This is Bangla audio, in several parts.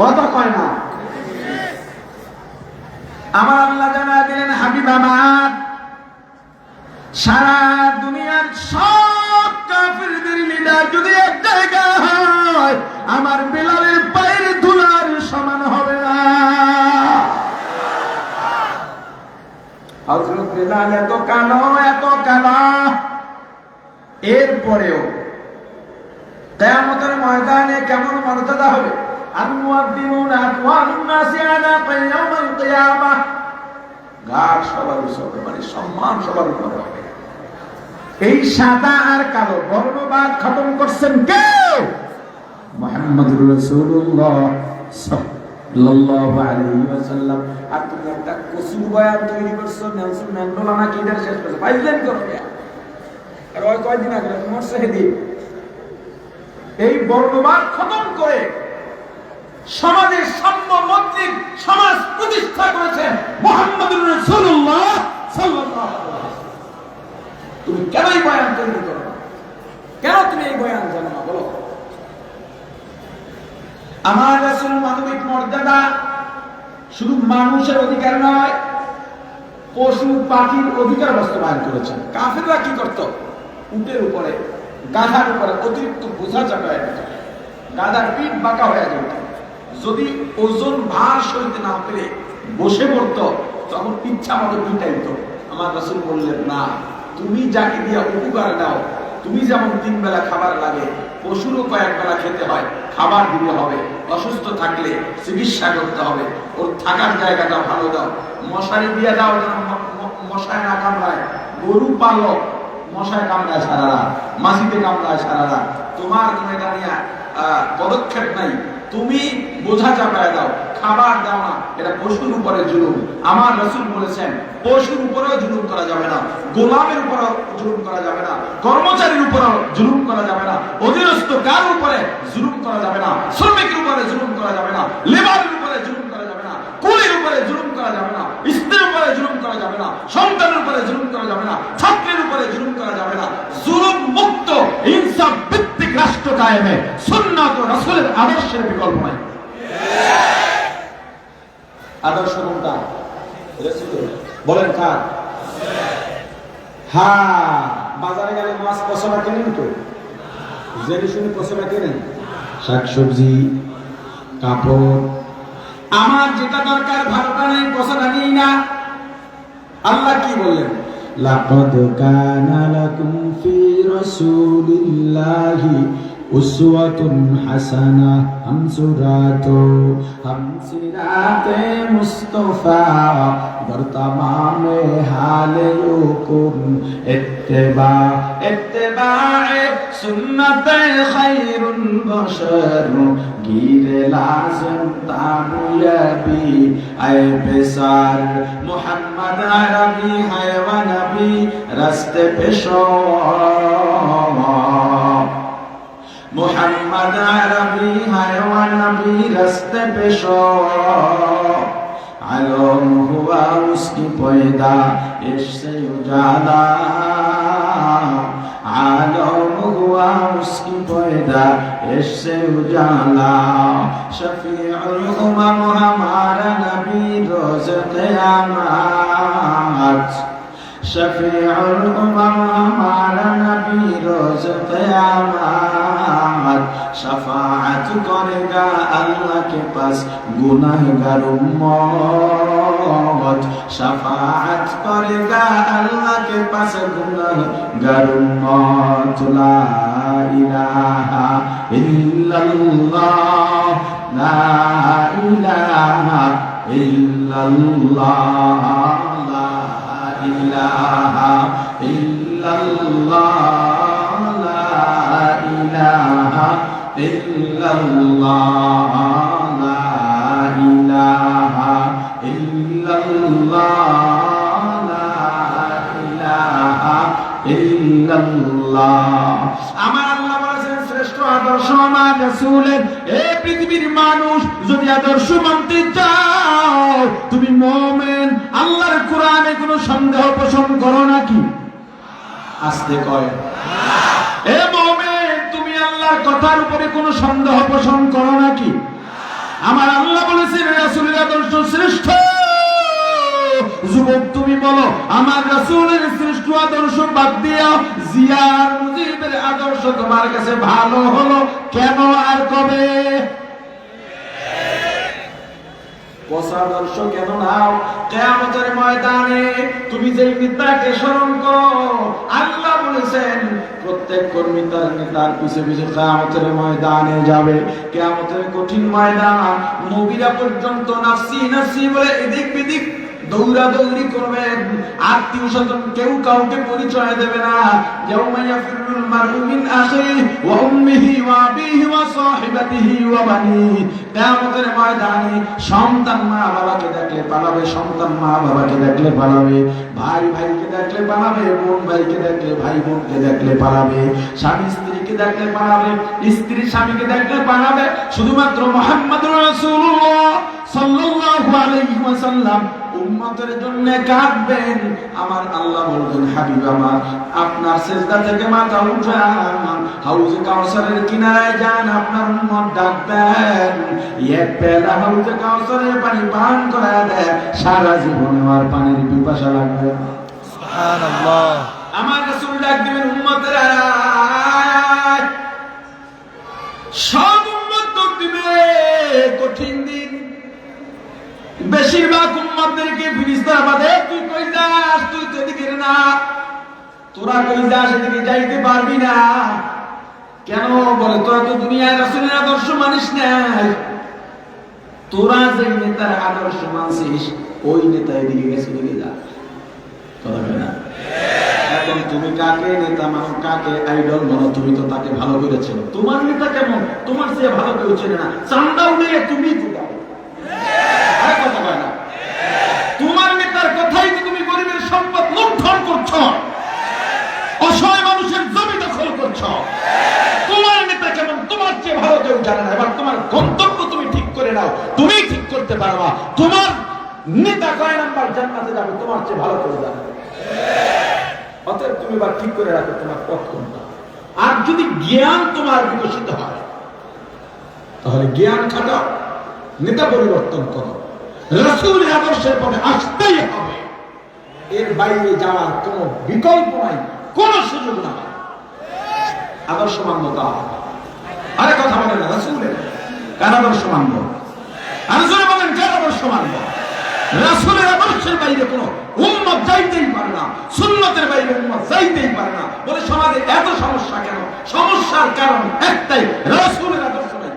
কথা কয় না। আমার আল্লাহ জানা দিলেন, হাবিব আমার, সারা দুনিয়ার সব কাফিরদের লিডার যদি এক জায়গা হয়, আমার বেলালের পায়ের ধুলার সমান হবে না। হযরত বেলাল এত কালো, এত কালা। এরপরেও কিয়ামতের ময়দানে কেমন মর্যাদা হবে? মুয়াদ্দিনুনা আতওয়ারুন নাসি আলা ইয়াউমিল কিয়ামাহ ঘাট সবার উপরে মানে সম্মান সবার উপরে হবে। এই সাদা আর কালো বর্ণবাদ খতম করছেন কে মোহাম্মদুর রাসূলুল্লাহ সাল্লাল্লাহু আলাইহি ওয়াসাল্লাম। আর তুমি একটা কসুর বয়ান তৈরি করছ, নেলসন ম্যান্ডেলা নাকি এদের শেষ করছ? পাইলেন করো আর ওই কয়দিন আগে মরছে হেদিন এই বর্ণবাদ খতম করে সমাজের সাম্য মন্ত্রীর সমাজ প্রতিষ্ঠা করেছেন আলাইহি তুমি কেন এই বয়ান তৈরি করো কেন তুমি এই বয়ান জানো না বলো? আমার রাসূল মানবিক মর্যাদা শুধু মানুষের অধিকার নয়, পশু পাখির অধিকার বাস্তবায়ন করেছেন। কাফেররা কি করত? উটের উপরে, গাধার উপরে অতিরিক্ত বোঝা চাপায় গাধার পিঠ বাঁকা হয়ে যেত যদি ওজন ভার সইতে না পেরে বসে পড়ত, তখন ইচ্ছা মতো পিটাইত। আমার রাসূল বললেন, না, তুমি যাকে দিয়ে উপকার দাও, তুমি যেমন তিন বেলা খাবার লাগে, পশুরও কয়েক বেলা খেতে হয়, খাবার দিতে হবে, অসুস্থ থাকলে চিকিৎসা করতে হবে, ওর থাকার জায়গাটা ভালো দাও। মশারি দিয়ে দাও মশায় না কামড়ায়। গরু পালক, মশায় কামড়ায় সারা রাত, মাসিতে কামড়ায় সারা রাত। তোমার কোনো এটা নিয়ে পদক্ষেপ নাই। তুমি বোঝা চাপায় দাও খাবার দাও না এটা পশুর উপরে জুলুম আমার রসুল বলেছেন পশুর উপরেও জুলুম করা যাবে না গোলামের উপরেও জুলুম করা যাবে না কর্মচারীর উপরেও জুলুম করা যাবে না অধীনস্থ কার উপরে জুলুম করা যাবে না শ্রমিকের উপরে জুলুম করা যাবে না লেবারের উপরে জুলুম করা যাবে না কুলির উপরে জুলুম করা যাবে না স্ত্রীর উপরে জুলুম করা যাবে না সন্তানের উপরে জুলুম করা যাবে না ছাত্রের উপরে জুলুম করা যাবে না জুলুম মুক্ত ভিত্তিক রাষ্ট্র কায়েমে সুন্নাত ও রাসূলের আদর্শের বিকল্প নাই। আদর্শ কোনটা? বলেন কার? হ্যাঁ বাজারে গেলে মাছ পছন্দ কেনেন তো? জেনে শুনে পছন্দ কেনেন? শাকসবজি, কাপড়। আমার যেটা দরকার ভালোটা নেই নেই না। আল্লাহ কি বললেন? لقد كان لكم في رسول الله উসওয়াতুন হাসানা, হামসুরাতো। হামসিরাতে মুস্তাফা বর্তমানে হালে লুকুম ইত্তেবা ইত্তেবায়ে সুন্নতে খায়রুল বশর। গিরে লাজম তামুয়াবি আয় বেসার। মুহাম্মদ আরবি হায় রাস্তে পেশো মোহাম্মদ আরবি হায়ওয়া নবী রাস্তে পেশ। আলম হুয়া উসকি পয়দা এসে উজালা। আলম হুয়া উসকি পয়দা এসে উজালা। শফিউল উমাম হামারা নবী, রোজতে কিয়ামত شفيع الأمم على نبي روز قيامات شفاعت করেগা আল্লাহকে পাস গুনাহগার উম্মত। শাফাআত করেগা আল্লাহকে পাস গুনাহগার উম্মত। লা ইলাহা ইল্লাল্লাহ। লা ইলাহা ইল্লাল্লাহ। ইলাহা ইল্লাল্লাহ, লা ইলাহা ইল্লাল্লাহ, লা ইলাহা ইল্লাল্লাহ, লা ইলাহা ইল্লাল্লাহ। আমার আল্লাহ বলেছেন, শ্রেষ্ঠ আদর্শ আমার রাসূলের। এই পৃথিবীর মানুষ যদি আদর্শ মানতে চাও, তুমি মুমিন সন্দেহ পোষণ করো নাকি? আস্তে কয়। এ মুমিন, তুমি আল্লাহর কথার উপরে কোনো সন্দেহ পোষণ করো নাকি? আমার আল্লাহ বলেছেন রাসুলের আদর্শ শ্রেষ্ঠ। যুবক, তুমি বলো, আমার রাসূলের শ্রেষ্ঠ আদর্শ বাদ দিও জিয়ার মুজিবের আদর্শ তোমার কাছে ভালো হলো কেন আর কবে? পশাদর্শ কেন নাও কেয়ামতের ময়দানে তুমি যে মিথ্যাকে স্মরণ করো, আল্লাহ বলেছেন, প্রত্যেক কর্মী তার নেতার পিছে পিছে কেয়ামতের ময়দানে যাবে। কেয়ামতের কঠিন ময়দান, নবীরা পর্যন্ত নাফসি নাফসি বলে এদিক বিদিক দৌড়া দৌড়ি করবেন। আত্মীয় স্বজন কেউ কাউকে পরিচয় দেবে না। আখিহি ওয়া উম্মিহি ওয়া আবিহি ওয়া সাহিবাতিহি ওয়া কিয়ামতের ময়দানে সন্তান মা বাবাকে দেখলে পালাবে, সন্তান মা বাবাকে দেখলে পালাবে, ভাই ভাইকে দেখলে পালাবে, বোন ভাইকে দেখলে, ভাই বোনকে দেখলে পালাবে, স্বামী স্ত্রীকে দেখলে পালাবে, স্ত্রী স্বামীকে দেখলে পালাবে। শুধুমাত্র মুহাম্মদুর রাসূলুল্লাহ সাল্লাল্লাহু আলাইহি ওয়াসাল্লাম উম্মতের জন্য কাঁদবেন। আমার আল্লাহ বলবেন হাবিব আমার আপনার সেজদা থেকে মাথা উঠান হাউজে কাউসারের কিনারায় যান আপনার উম্মত ডাকবেন। এক পেলা হাউজে কাউসারের পানি পান করা দেয়। সারা জীবনে আমার পানির পিপাসা লাগবে আমার রাসূল ডাক দিবেন উম্মতের সব উম্মত দিবে কঠিন বেশিরভাগ উম্মতদেরকে ফিরিস্তারা বাদে, তুই কই যাস? তুই তো এদিকে না। তোরা কই যাস? এদিকে যাইতে পারবি না। কেন বলে, তোরা তো দুনিয়ার রাসূলের আদর্শ মানিস নাই। তোরা যে নেতার আদর্শ মানছিস, ওই নেতা এদিকে গেছে এদিকে যা। কথা না? এখন তুমি কাকে নেতা মানো, কাকে আইডল মানো, তুমি তো তাকে ভালো করেছিল তোমার নেতা কেমন? তোমার সে ভালো কেউ চেনে না। চান্দা উঠে তুমি ফুটাও আর কথা বলে না তোমার নেতার কথাই তো তুমি গরিবের সম্পদ লুণ্ঠন করছ অসহায় মানুষের জমি দখল করছ তোমার নেতা কেমন তোমার চেয়ে ভালো কেউ জানে না। এবার তোমার গন্তব্য তুমি ঠিক করে নাও। তুমি ঠিক করতে পারবা। তোমার নেতা কয় নাম্বার জান্নাতে যাবে? তোমার চেয়ে ভালো কেউ জানে। অতএব তুমি এবার ঠিক করে রাখো তোমার পথ কোনটা। আর যদি জ্ঞান তোমার বিকশিত হয়, তাহলে জ্ঞান খাটাও, নেতা পরিবর্তন করো। রসুল আদর্শের পথে আসতেই হবে। এর বাইরে যাওয়ার কোনো বিকল্প নাই, কোনো সুযোগ নাই। আদর্শ মানব তা আরে কথা বলে না, রসুলের। কার আদর্শ মানব? আলোচনা বলেন, কার আদর্শ মানব? রাসূলের আদর্শের বাইরে কোনো উম্মত যাইতেই পারে না, সুন্নতের বাইরে উম্মত যাইতেই পারে না। বলে সমাজে এত সমস্যা কেন? সমস্যার কারণ একটাই, রাসূলের আদর্শ নাই।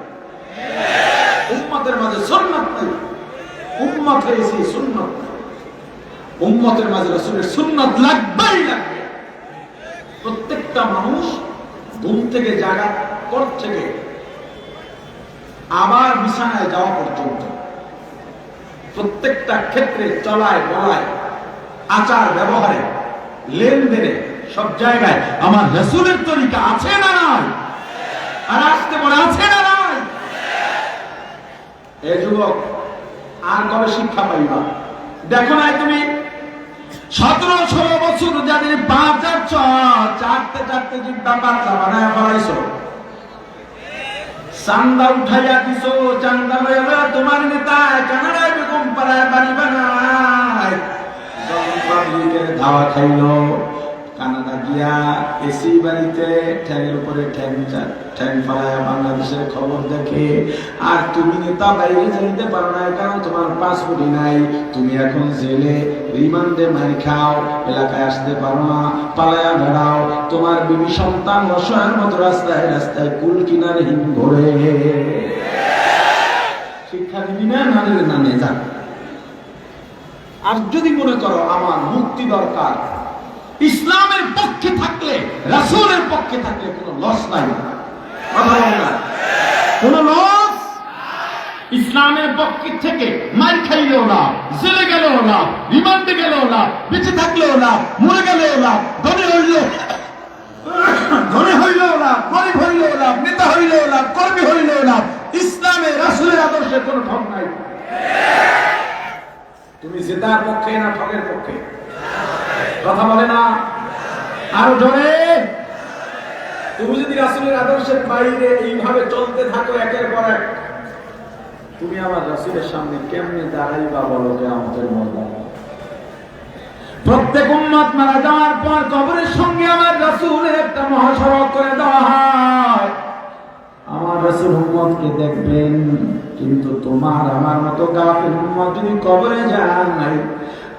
উম্মতের মাঝে সুন্নাত নাই। উম্মত হয়েছে সুন্নাত। উম্মতের মাঝে রাসূলের সুন্নাত লাগবেই লাগবে। প্রত্যেকটা মানুষ ঘুম থেকে জাগা পর থেকে আবার বিছানায় যাওয়া পর্যন্ত প্রত্যেকটা ক্ষেত্রে চলায়, বলায়, আচার ব্যবহারে, লেনদেনে, সব জায়গায় আমার রসুলের তরিকা আছে না নাই? আর আসতে বলে আছে না নাই? এ যুবক, আর কবে শিক্ষা পাইবা? দেখো নাই তুমি? সতেরো, ষোলো বছর যাদের বাঁচার চারটে চারটে জিব্বা বাচ্চা বানায় ফলাইছো। চান্দা উঠাইয়া দিছো চান্দা লইয়া তোমার নেতা কানাডায় বেগম পাড়ায় বাড়ি বানায় ধাওয়া খাইলো। কানাডা গিয়া এসি বাড়িতে ঠ্যাংের উপরে ঠ্যাং ঠ্যাং ফেলায় বাংলাদেশের খবর দেখে, আর তুমি নেতা বাইরে যাইতে পারো না কারণ তোমার পাসপোর্টই নাই। তুমি এখন জেলে, রিমান্ডে মার খাও, এলাকায় আসতে পারো না, পালায়া বেড়াও। তোমার বিবি সন্তান অসহায়ের মতো রাস্তায় রাস্তায় কুল কিনারে হিম ঘোরে। শিক্ষা দিবি না না না নে আর যদি মনে করো আমার মুক্তি দরকার ইসলামের পক্ষে থাকলে, রাসূলের পক্ষে থাকলে কোনো লস নাই। কোনো লস ইসলামের পক্ষে থেকে মার খাইলেও না জেলে গেলেও না রিমান্ডে গেলেও না বেঁচে থাকলেও না মরে গেলেও না ধনী হইলেও ধনী হইলেও না গরিব হইলেও না নেতা হইলেও না কর্মী হইলেও না ইসলামে রাসূলের আদর্শের কোনো ঠক নাই। তুমি জেতার পক্ষে না ঠকের পক্ষে? কথা বলে না? আরও জোরে। তুমি যদি রাসূলের আদর্শের বাইরে এইভাবে চলতে থাকো একের পর এক, তুমি আমার রাসূলের সামনে কেমনে দাঁড়াইবা বলো যে আমাদের মর্যাদা প্রত্যেক উম্মত মারা যাওয়ার পর কবরের সঙ্গে আমার রাসূলের একটা মহাসড়ক করে দেওয়া হয়। আমার রাসূল উম্মতকে দেখবেন, কিন্তু তোমার আমার মতো কাফের উম্মত যদি কবরে যান নাই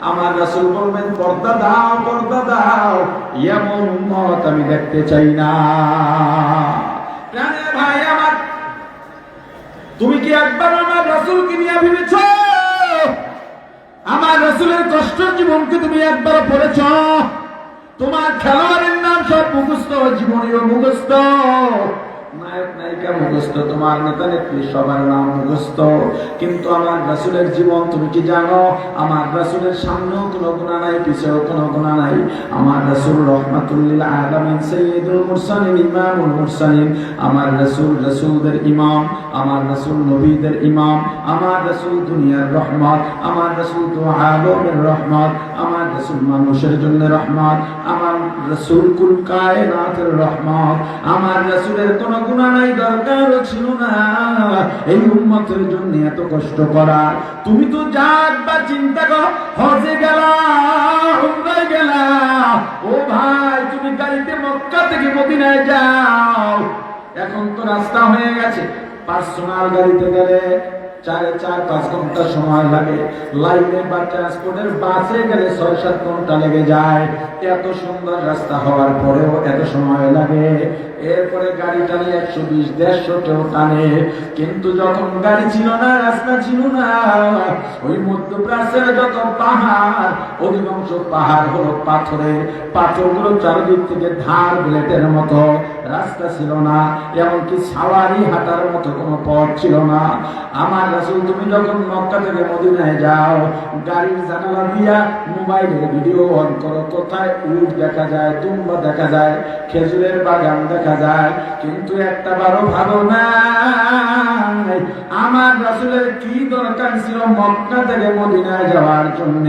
আমার রাসূল বলবেন, পর্দা দাও পর্দা দাও। এমন উম্মত আমি দেখতে চাই না। ভাই, আমার তুমি কি একবার আমার রাসূলকে নিয়ে ভেবেছ? আমার রাসূলের কষ্ট জীবনকে তুমি একবার পড়েছ। তোমার খেলোয়াড়ের নাম সব মুখস্থ জীবনীয় মুখস্থ। আমার ইমাম, আমার রাসূল নবীদের ইমাম, আমার রাসূল দুনিয়ার রহমত, আমার রাসূল আলমের রহমত, আমার রাসূল মানুষের জন্য রহমত, আমার রাসূল কুল কায়নাতের রহমত, আমার রাসূলের কোনো গুনাহ নাই, দরকারও ছিল না। এই উম্মতের জন্য এত কষ্ট করা। তুমি তো যাক বা চিন্তা করো, হজে গেলা, উমরায় গেলা। ও ভাই, তুমি গাড়িতে মক্কা থেকে মদিনায় যাও। এখন তো রাস্তা হয়ে গেছে, পার্সোনাল গাড়িতে গেলে চারে চার পাঁচ ঘণ্টা সময় লাগে। লাইনে বা ট্রান্সপোর্টের বাসে গেলে ছয় সাত ঘণ্টা লেগে যায়। এত সুন্দর রাস্তা হওয়ার পরেও এত সময় লাগে। এরপরে গাড়ি টানে একশো বিশ টানে। কিন্তু যখন গাড়ি ছিল না, রাস্তা ছিল না, ওই মধ্যপ্রাচ্যের যত পাহাড়, অধিকাংশ পাহাড় হলো পাথরের। পাথরগুলো চারিদিক থেকে ধার ব্লেটের মতো। রাস্তা ছিল না, এমনকি সাওয়ারি হাঁটার মতো কোনো পথ ছিল না। আমার রাসূল, তুমি যখন মক্কা থেকে মদিনায় যাও, গাড়ির জানালা দিয়া মোবাইলের ভিডিও অন করো, কোথায় উট দেখা যায় দুম্বা দেখা যায়, খেজুরের বাগান দেখা যায়, কিন্তু একটা বারো ভালো না আমার রাসূলের কি দরকার ছিল মক্কা থেকে মদিনায় যাওয়ার জন্য?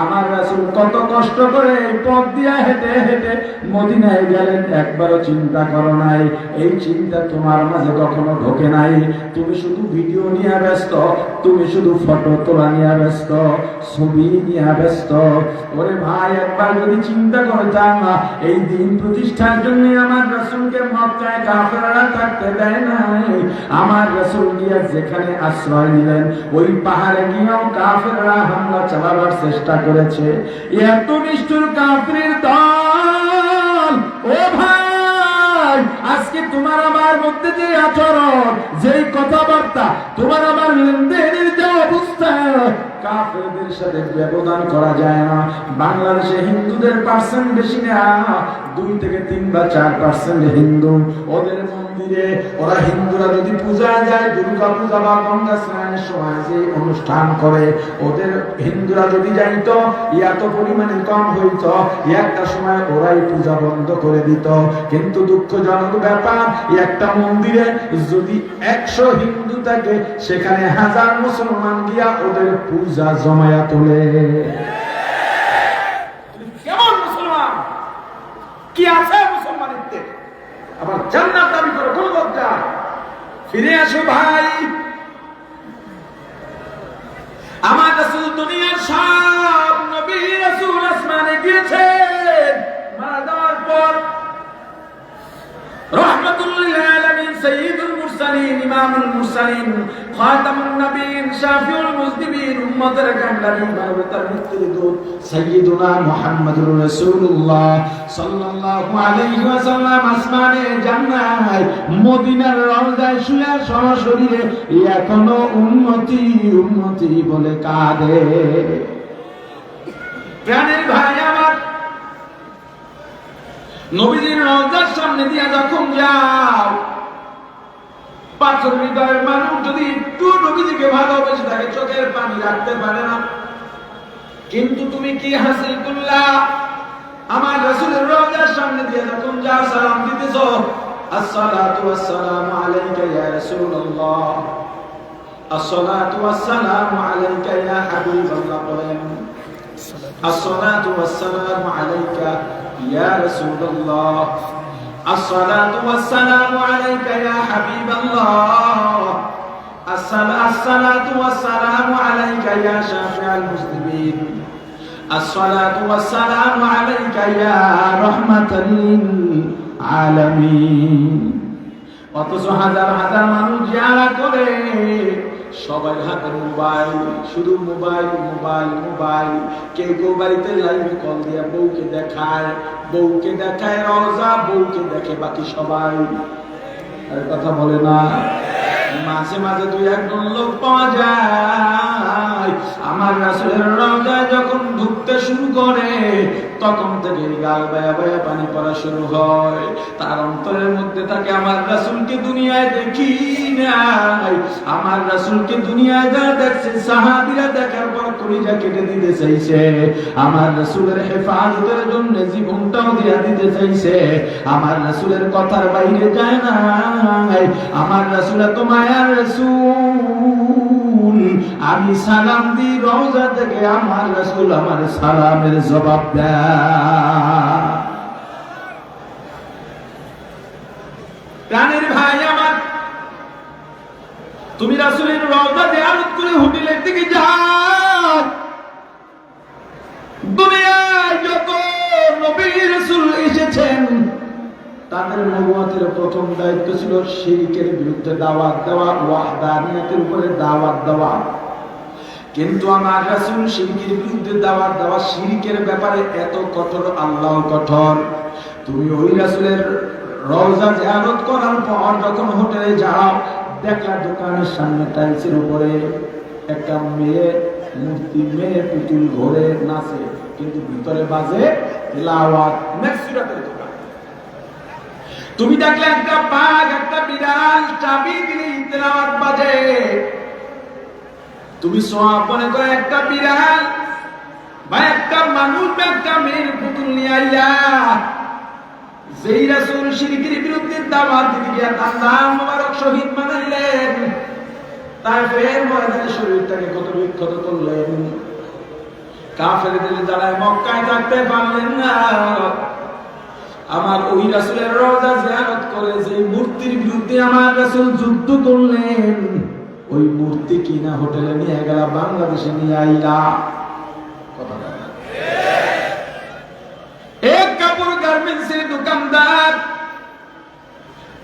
আমার রাসূল কত কষ্ট করে এই পথ দিয়া হেঁটে হেঁটে মদিনায় গেলেন, একবারও চিন্তা করো নাই। এই চিন্তা তোমার মাঝে কখনো ঢোকে নাই। তুমি শুধু ভিডিও নিয়ে ব্যস্ত, তুমি শুধু ফটো তোলা নিয়ে ব্যস্ত, ছবি নিয়ে ব্যস্ত। ওরে ভাই, একবার যদি চিন্তা করতাম এই দিন প্রতিষ্ঠার জন্য আমার রাসূলকে মক্কায় কাফেররা থাকতে দেয় নাই। আমার রাসূল গিয়া যেখানে আশ্রয় নিলেন, ওই পাহাড়ে গিয়েও কাফেররা হামলা চালাবার চেষ্টা করেছে। এত নিষ্ঠুর কাফির দল, ও ভাই! আজকে তোমার আমার মধ্যে যে আচরণ যেই কথাবার্তা তোমার আমার লেনদেনের যে অবস্থা, কাফেরদের সাথে ব্যবধান করা যায় না। বাংলাদেশে হিন্দুদের পার্সেন্ট বেশি না, দুই থেকে তিন বা চার পার্সেন্ট হিন্দু। ওদের মন্দিরে, ওরা হিন্দুরা যদি পূজা যায়, দুর্গা পূজা বা গঙ্গা অনুষ্ঠান করে, ওদের হিন্দুরা যদি এত পরিমাণে কম হইতো, একটা সময় ওরাই পূজা বন্ধ করে দিত। কিন্তু দুঃখজনক ব্যাপার, একটা মন্দিরে যদি একশো হিন্দু থাকে সেখানে হাজার মুসলমান গিয়া ওদের পূজা জমায়া তোলে। কেমন মুসলমান? কি আছে আবার জান্নাত দাবি করে কোন লজ্জা ফিরে আসো ভাই। আমার দুনিয়ার সব নবী রাসূল আসমানে গিয়েছেন। মারা যাওয়ার পর এখনও উন্নতি উম্মতি বলে কাঁদে। প্রাণের ভাই আমার নবীজির রওজার সামনে দিয়ে যখন যাও, পাথর হৃদয়ের মানুষ যদি একটু নবীজিকে ভালোবেসে থাকে চোখের পানি রাখতে পারে না, কিন্তু তুমি কি হাসিল করলা আমার রাসূলের রওজার সামনে দিয়ে যখন যাও, সালাম দিতেছ, আসসালাতু ওয়াসসালামু আলাইকা ইয়া রাসূলুল্লাহ। আসসালাতু ওয়াসসালামু আলাইকা ইয়া হাবিবাল্লাহ বলেন। الصلاة والسلام عليك يا رسول الله الصلاة والسلام عليك يا حبيب الله الصلاة الصلاة والسلام عليك يا شافع المسلمين الصلاة والسلام عليك يا رحمة للعالمين অথচ হাজার হাজার মানুষ যারা করে সবাই হাতে মোবাইল, শুধু মোবাইল মোবাইল মোবাইল। কেউ কেউ বাড়িতে লাইভে কল দিয়া বউকে দেখায় বউকে দেখায় রজা বউকে দেখে বাকি সবাই। আর কথা বলে না। মাঝে মাঝে দুই একজন লোক পাওয়া যায়। আমার রাসুলের রওজায় যখন ঢুকতে শুরু করে, তখন থেকে গাল বায়া বায়া পানি পড়া শুরু হয়। তার অন্তরের মধ্যে থাকে আমার রাসুলকে দুনিয়ায় দেখি নাই। আমার রাসুলকে দুনিয়ায় যা দেখছে, সাহাবিরা দেখার পর কলিজা কেটে দিতে চাইছে। আমার রাসুলের হেফাজতের জন্য জীবনটাও দিয়া দিতে চাইছে। আমার রাসুলের কথার বাইরে যায় না আমার রাসুল মায়ার রাসুল আমি সালাম দিই রওজা থেকে আমার রাসুল, আমার সালামের জবাব ভাই আমার, তুমি রাসুলের রওজা দেয়ালত করে হোটেলের দিকে যাও। দুনিয়ায় যত নবী রাসূল এসেছেন তাদের নবুয়তের প্রথম দায়িত্ব ছিল শিরিকের বিরুদ্ধে দাওয়াত দেওয়া, ওয়াহদানিয়তের উপরে দাওয়াত দেওয়া। কিন্তু আমার রাসূল শিরিকের বিরুদ্ধে দাওয়াত দেওয়া শিরিকের ব্যাপারে এত কঠোর আল্লাহ কঠোর। তুমি ওই রাসূলের রওজা জিয়ারত করার পর যখন হোটেলে যাও দেখলা দোকানের সামনে টাইলসের উপরে একটা মেয়ে, মূর্তি মেয়ে পুতুল ঘরে নাচে। কিন্তু ভিতরে বাজে তিলাওয়াত। মেক্সিরাতের দোকান তুমি দেখলে একটা বাঘ, একটা বিড়াল, চাবি দিলে তেলাওয়াত বাজে। তুমি সোয়া মনে করে একটা বিড়াল বা একটা মানুষ বা একটা মেয়ের পুতুল নিয়ে আইয়া যেই রাসূল শিরকের বিরুদ্ধে দিতে গিয়া শহীদ শরীরটাকে কত বিক্ষত করলেন। কাফেরদের যারা মক্কায় থাকতে পারলেন না। আমার ওই রাসূলের রওজা জিয়ারত করে যে মূর্তির বিরুদ্ধে আমার রাসূল যুদ্ধ করলেন, ওই মূর্তি কিনা হোটেলে নিয়ে গেল, বাংলাদেশে নিয়ে আইলা। এক কাপড় দোকানদার,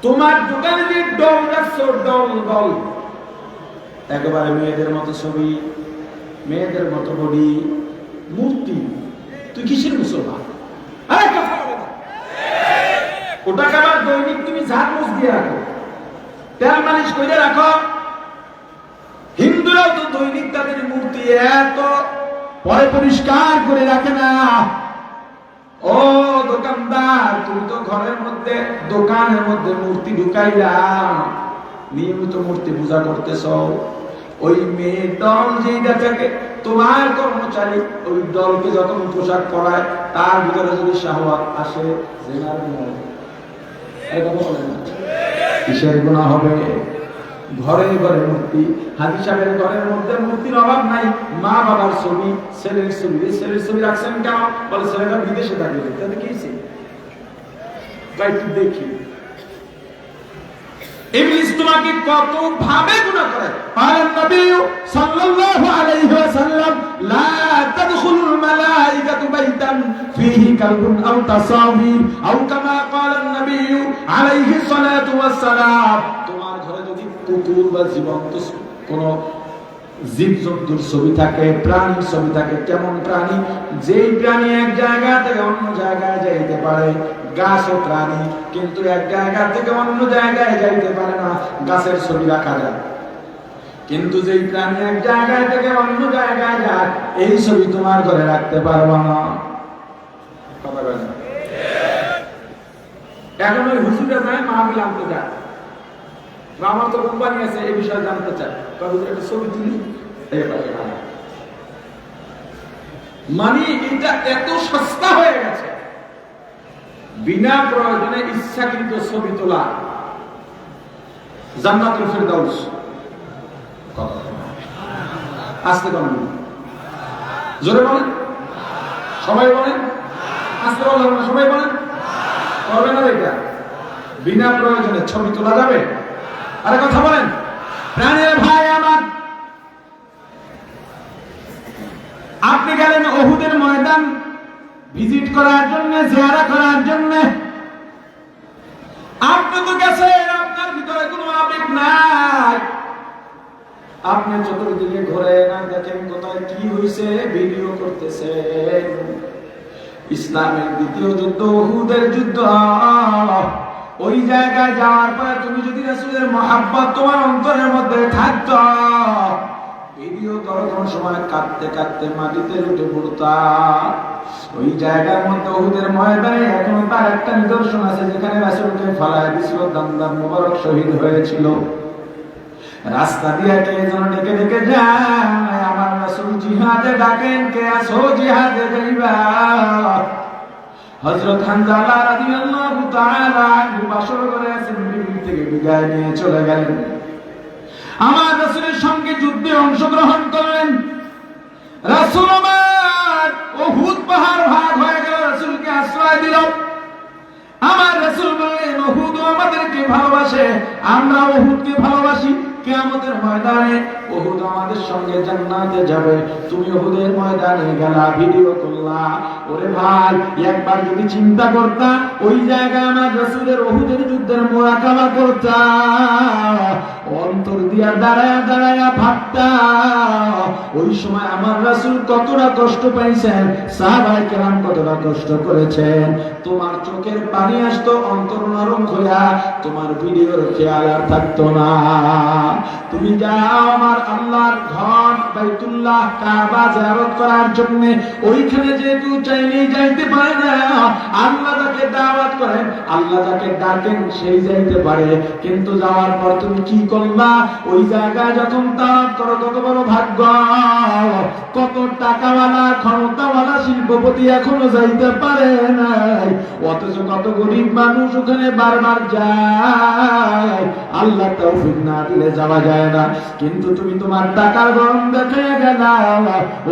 তোমার দোকানে যে ডল রাখছো ডল ডল একেবারে মেয়েদের মতো ছবি, মেয়েদের মতো বডি মূর্তি। তুই কিসের মুসলমান? আরে। ওটাকে আবার দৈনিক তুমি ঝাড় মুছ দিয়ে রাখো। তেল মালিশ করে রাখো। হিন্দুরাও তো দৈনিক তাদের মূর্তি এত পরে পরিষ্কার করে রাখে না। ও দোকানদার, তুমি তো ঘরের মধ্যে, দোকানের মধ্যে মূর্তি ঢুকাইলা। নিয়মিত মূর্তি পূজা করতেছ। ওই মেয়ে দল যেইটা থাকে, তোমার কর্মচারী ওই দলকে যখন পোশাক পরায়, তার ভিতরে যদি শাহওয়াত আসে, জেনার গুনাহ হবে। এই কথা বলে না। কিসের গুণা হবে ঘরে ঘরে মূর্তি। হাজি সাহেবের ঘরের মধ্যে মূর্তির অভাব নাই। মা বাবার ছবি, ছেলের ছবি। ছেলের ছবি রাখছেন কেন? বলে ছেলেটা বিদেশে কি দেখি। ইবলিস তোমাকে কত ভাবে গুনাহ করে। পারেন নবী সাল্লাল্লাহু আলাইহি ওয়াসাল্লাম, লা তাদখুলুল মালাইকাতু বাইতান ফীহি কালবুন আও তাসাবির আও কামা নবী আলাইহি সালাতু ওয়াসসালাম। তোমার ঘরে যদি কুকুর বা জীবন্ত কোনো জীবজন্তুর ছবি থাকে, প্রাণীর ছবি থাকে কেমন প্রাণী, যেই প্রাণী এক জায়গা থেকে অন্য জায়গায় যাইতে পারে গাছ ও প্রাণী, কিন্তু এক জায়গা থেকে অন্য জায়গায় যাইতে পারে না, গাছের ছবি রাখা যায়। কিন্তু যেই প্রাণী এক জায়গায় থেকে অন্য জায়গায় যায়, এই ছবি তোমার ঘরে রাখতে পারবা না। এখন ওই হুজুরে যায় মাহবিল আনতে যায়। আমার তো কোম্পানি আছে এই বিষয়ে জানতে চায়। তবে একটা ছবি তুলি মানে এটা এত সস্তা হয়ে গেছে। বিনা প্রয়োজনে ইচ্ছাকৃত ছবি তোলা। জান্নাতুল ফেরদাউস। কথা বলে না। জোরে বলেন। সবাই বলেন। আসতে না, সবাই বলেন। করবে না এটা? বিনা প্রয়োজনে ছবি তোলা যাবে? আরে কথা বলেন। প্রাণের ভাই আমার। আপনি গেলেন অহুদের ময়দান ভিজিট করার জন্য জেহারা করার জন্য। আপনি তো গেছেন, আপনার ভিতরে কোনো আবেগ নাই। আপনি চতুর্দিকে ঘরে না দেখেন কোথায় কি হয়েছে ভিডিও করতেছেন। ইসলামের দ্বিতীয় যুদ্ধ, উহুদের যুদ্ধ। ওই জায়গায় যাওয়ার পরে তুমি যদি রাসূলের মহাব্বত তোমার অন্তরের মধ্যে থাকতো ভিডিও করো কোন সময় কাঁদতে কাঁদতে মাটিতে লুটে পড়তা। ওই জায়গার মধ্যে উহুদের ময়দানে এখনও তার একটা নিদর্শন আছে, যেখানে রাসূলকে ফলায় দিছিল, দামদাম মোবারক শহীদ হয়েছিল। রাস্তা দিয়ে যেন ডেকে ডেকে যায়। আমার রাসূল জিহাদে ডাকেন, কে আসো জিহাদে যাইবা? হযরত হানজালা রাদিয়াল্লাহু তাআলা বাসর করে আছেন বিবি থেকে বিদায় নিয়ে চলে গেলেন। আমার রাসূলের সঙ্গে যুদ্ধে অংশগ্রহণ করলেন। রাসূল আমার উহুদ পাহাড় ভাগ হয়ে গেল, রাসূলকে আশ্রয় দিল। আমার রাসূল বললেন উহুদ আমাদেরকে ভালোবাসে আমরা উহুদকে ভালোবাসি। কিয়ামতের ময়দানে উহুদ আমাদের সঙ্গে জান্নাতে যাবে। তুমি উহুদের ময়দানে গেলা, ভিডিও করলা। ওরে ভাই, একবার যদি চিন্তা করতা, ওই জায়গায় আমার রাসূলের উহুদের যুদ্ধের মোরাকাবা করতা। অন্তর দিয়া দাঁড়ায়া দাঁড়ায়া ভাবতা। ওই সময় আমার রাসূল কতটা কষ্ট পাইছেন, সাহাবায়ে কেরাম কতটা কষ্ট করেছেন। তোমার চোখের পানি আসতো অন্তর নরম হইয়া, তোমার ভিডিওর খেয়াল আর থাকতো না। তুমি যাও আমার আল্লাহর ঘর বাইতুল্লাহ কাবা জিয়ারত করার জন্য ওইখানে যেহেতু চাইলেই যাইতে পারে না, আল্লাহ যাকে দাওয়াত করেন, আল্লাহ যাকে ডাকেন সেই যাইতে পারে। কিন্তু যাওয়ার পর তুমি কি করবা? ওই জায়গায় যখন দাওয়াত করো কত বড় ভাগ্য। কত টাকাওয়ালা, ক্ষমতাওয়ালা, শিল্পপতি এখনও যাইতে পারে নাই। অথচ কত গরিব মানুষ ওখানে বারবার যায়। আল্লাহ তৌফিক না দিলে যাওয়া যায় না। কিন্তু তুমি তোমার টাকার গরম দেখে গেলা।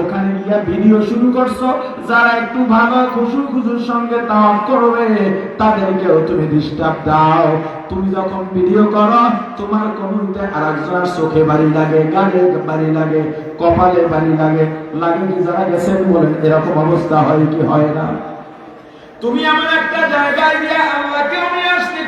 ওখানে গিয়া ভিডিও শুরু করছ। যারা একটু ভালো খুশু খুশুর সঙ্গে তাওয়াফ করবে, তাদেরকেও তুমি ডিস্টার্ব দাও। তুমি যখন ভিডিও করো, তোমার কমেন্টে আরেকজনের চোখে বাড়ি লাগে, গালে বাড়ি লাগে, কপালে বাড়ি লাগে। লাগে কি যারা গেছেন বলেন, এরকম অবস্থা হয় কি হয় না? তুমি এমন একটা জায়গায় গিয়ে আল্লাহকেও নিয়ে আসতে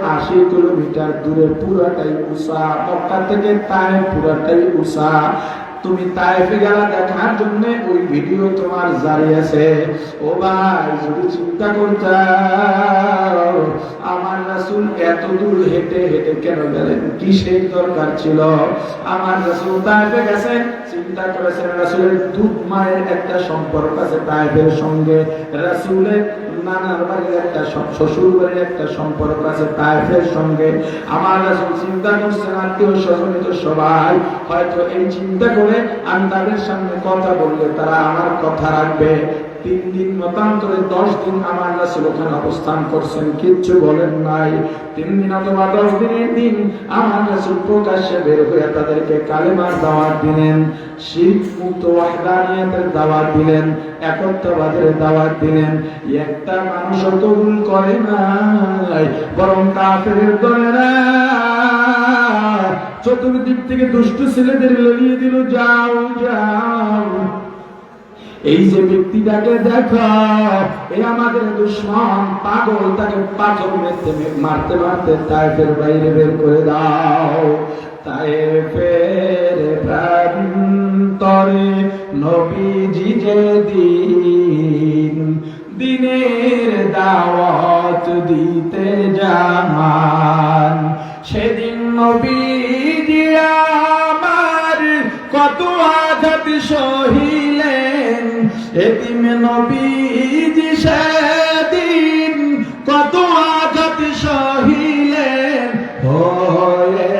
আশি কিলোমিটার দূরে তুমি দেখার জন্য ওই ভিডিও তোমার জারি আছে। ও ভাই, যদি চিন্তা আমার রাসূল এত দূর হেঁটে হেঁটে কেন গেলেন? কিসের দরকার ছিল? আমার রাসূল তাইফে গেছেন চিন্তা করেছেন রাসূলের দুধ মায়ের একটা সম্পর্ক আছে তাইফের সঙ্গে। রাসূলের নানার বাড়ির একটা শ্বশুর বাড়ির একটা সম্পর্ক আছে তাইফের সঙ্গে। আমার রাসূল চিন্তা করছেন, আত্মীয় স্বজনিত সবাই। হয়তো এই চিন্তা করে আমি তাদের সামনে কথা বললে তারা আমার কথা রাখবে। তিন দিন মতান্তরে দশ দিন আমার রাসূল ওখানে অবস্থান করছেন। কিচ্ছু বলেন নাই। তিন দিন অথবা দশ দিনের দিন আমার রাসূল প্রকাশ্যে বের হয়ে তাদেরকে কালেমার দাওয়াত দিলেন। শিরক মুক্ত ওয়াহদানিয়াতের দাওয়াত দিলেন দাওয়াত দিলেন। একটা মানুষ কবুল করে নাই, বরং দলেরা চতুর্দিক থেকে দুষ্টু ছেলেদের লড়িয়ে দিল, যাও যাও। এই যে ব্যক্তিটাকে দেখো, এ আমাদের দুশ্মন পাগল, তাকে পাথর মেরতে মারতে মারতে তাইফের বাইরে বের করে দাও। তাইফের প্রান্তরে নবীজি যে দিন দিনের দাওয়াত দিতে জামান সেদিন নবীজি আমার কত আঘাত সহিলেন এদিন নবীজি সেদিন কত আঘাত সহিলেন হয়ে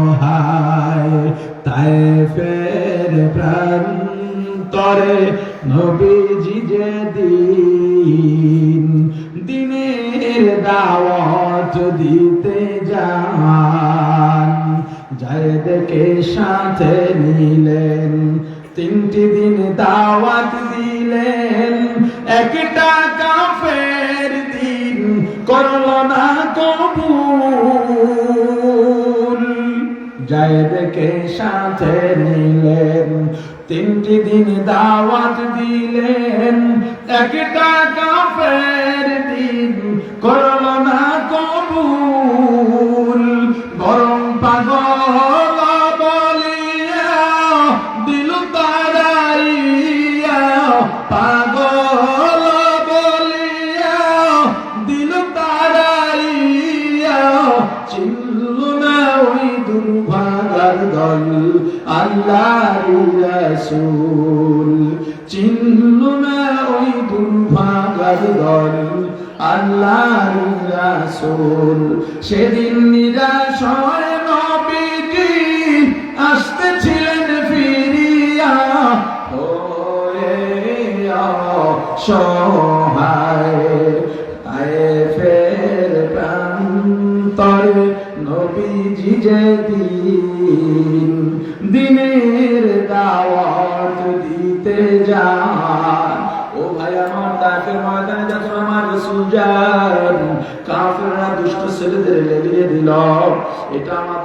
অসহায় তাই ফের প্রান্তরে নবীজি যে দিন দিনের দাওয়াত দিতে যান যায় দেখে সাথে নিলেন। তিনটি দিন দাওয়াত দিলেন, একটা কাফের দিন করল না কবুল। জায়দকে সাথে নিলেন, তিনটি দিন দাওয়াত দিলেন, একটা কাফের দিন করল না রসুল। চিনল না ওই দুর্ভাগার দল আল্লাহ রাসূল। সেদিন নিরাশ হয় নবীজি আসতেছিলেন ফিরিয়া। ওরে সহায় ফের প্রান্তরে নবীজি যে দিন দিনের দাওয়াত দিতে যান। ও ভাই আমার তাকে ময়দানে যখন আমার যান। কাফেররা দুষ্ট ছেলেদের লেলিয়ে দিল। এটা আমার